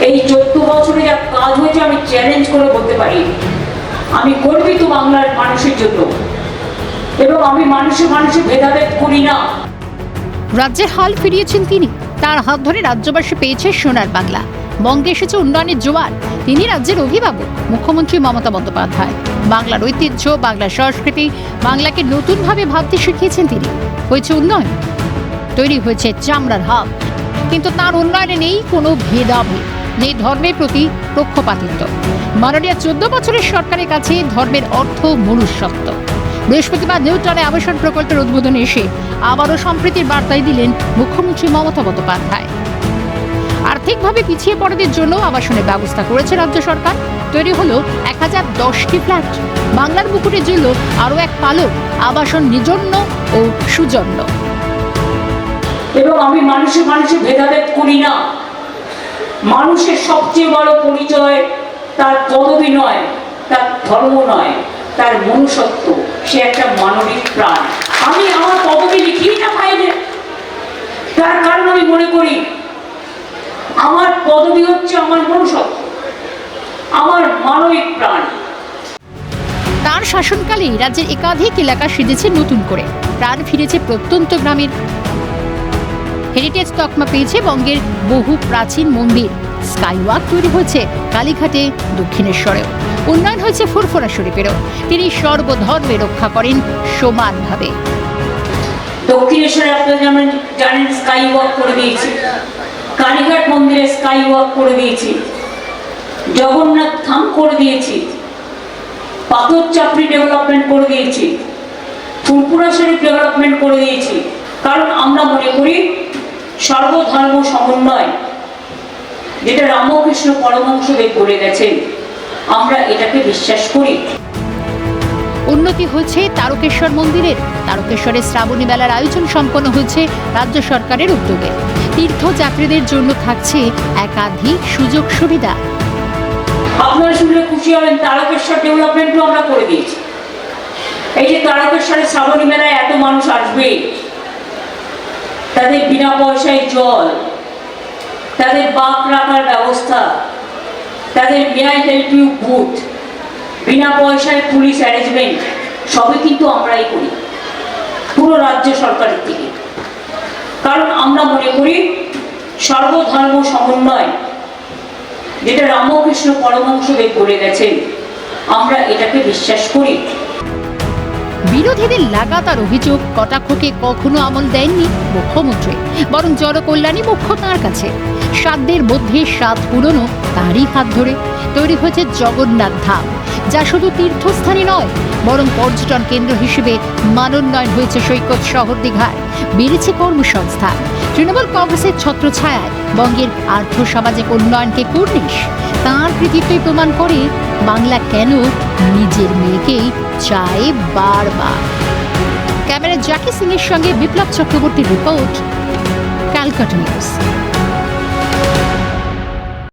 এই চোদ্দ বছরে যা কাজ হয়েছে, আমি চ্যালেঞ্জ করে বলতে পারি। আমি গর্বিত বাংলার মানুষের জন্য। এবং আমি মানুষে মানুষে ভেদাভেদ করি না। রাজ্যের হাল ফিরিয়েছেন তিনি। তার হাত ধরে রাজ্যবাসী পেয়েছে সোনার বাংলা। বঙ্গে এসেছে উন্নয়নের জোয়ার। তিনি রাজ্যের অভিভাবক। মুখ্যমন্ত্রী মমতা বন্দ্যোপাধ্যায়। বাংলার ঐতিহ্য, বাংলার সংস্কৃতি, বাংলাকে নতুনভাবে ভাবতে শিখিয়েছেন তিনি। হয়েছে উন্নয়ন। তৈরি হয়েছে চামড়ার হাব কিন্তু তার উন্নয়নে নেই কোনো ভেদাভেদ। নেই ধর্মের প্রতি পক্ষপাতিত্ব। মাননীয় চোদ্দ বছরের সরকারের কাছে ধর্মের অর্থ মনুষ্যত্ব। বৃহস্পতিবার নিউটনে আবাসন প্রকল্পের উদ্বোধনে এসে আবারও সম্প্রীতির বার্তায় দিলেন মুখ্যমন্ত্রী মমতা বন্দ্যোপাধ্যায়। আর্থিকভাবে পিছিয়ে পড়াদের জন্য আবাসনের ব্যবস্থা করেছে রাজ্য সরকার। তৈরি হলো এক হাজার দশটি ফ্ল্যাট। বাংলার মুকুটের জন্য আরও এক পালক আবাসন নিজন্য ও সুজন্য। এবং আমি মানুষে মানুষে ভেদাভেদ করি না। মানুষের সবচেয়ে বড় পরিচয় তার পদবী নয়, তার ধর্ম নয়, তার মনুষ্যত্ব। সে একটা মানবিক প্রাণ। আমি আমার পদবী লিখি না ফাইলে তার কারণ আমি মনে করি, আমার পদবী হচ্ছে আমার মনুষ্যত্ব, আমার মানবিক প্রাণ। তার শাসনকালেই রাজ্যের একাধিক এলাকা সেজেছে নতুন করে। প্রাণ ফিরেছে প্রত্যন্ত গ্রামের। হেরিটেজ তকমা পেয়েছে বঙ্গের বহু প্রাচীন মন্দির। স্কাইওয়াক তৈরি হয়েছে কালীঘাটে, দক্ষিণেশ্বরেও। উন্নয়ন হয়েছে ফুরফুরা শরীফেরও। তিনি সর্বধর্মে রক্ষা করেন সমানভাবে। দক্ষিণেশ্বরে আপনারা যেমন জানেন স্কাই ওয়াক করে দিয়েছি। কালীঘাট মন্দিরে স্কাই ওয়াক করে দিয়েছি। জগন্নাথ ধাম করে দিয়েছি। পাথর ডেভেলপমেন্ট করে দিয়েছি। ফুলপুরা শরীফ ডেভেলপমেন্ট করে দিয়েছি। কারণ আমরা মনে করি সর্বধর্ম সমন্বয় যেটা রামকৃষ্ণ পরমহংসদেব বলে গেছেন আমরা এটাকে বিশ্বাস করি। উন্নতি হয়েছে তারকেশ্বর মন্দিরের। তারকেশ্বরের শ্রাবণী মেলার আয়োজন সম্পন্ন হয়েছে রাজ্য সরকারের উদ্যোগে। তীর্থযাত্রীদের জন্য থাকছে একাধিক সুযোগ সুবিধা। আপনারা শুনলে খুশি হবেন তারকেশ্বর ডেভেলপমেন্টও আমরা করে দিয়েছি। এই যে তারকেশ্বরের শ্রাবণী মেলায় এত মানুষ আসবে তাদের বিনা পয়সায় জল তাদের বাক রাখার ব্যবস্থা, তাদের মেয়াই হেল্প ইউ বুথ বিনা পয়সায় পুলিশ অ্যারেঞ্জমেন্ট, সবই কিন্তু আমরাই করি, পুরো রাজ্য সরকারের থেকে। কারণ আমরা মনে করি সর্বধর্ম সমন্বয়, যেটা রামকৃষ্ণ পরমহংসদেব বলে গেছেন, আমরা এটাকে বিশ্বাস করি। বিরোধীদের লাগাতার অভিযোগ, কটাক্ষকে কখনো আমল দেননি মুখ্যমন্ত্রী, বরং জনকল্যাণই মুখ্য তাঁর কাছে। সাধ্যের মধ্যে স্বাদ পুরনো তারই হাত ধরে তৈরি হয়েছে জগন্নাথ ধাম, যা শুধু তীর্থস্থানই নয়, বরং পর্যটন কেন্দ্র হিসেবে মানোন্নয়ন হয়েছে সৈকত শহর দীঘায়, বেড়েছে কর্মসংস্থান। তৃণমূল কংগ্রেসের ছত্রছায়ায় বঙ্গের আর্থ সামাজিক উন্নয়নকে কুর্নিশ তাঁর কৃতিত্বই প্রমাণ করে বাংলা কেন নিজের মেয়েকেই চায় বারবার। ক্যামেরা জ্যাকি সিং এর সঙ্গে বিপ্লব চক্রবর্তীর রিপোর্ট, ক্যালকাটা নিউজ।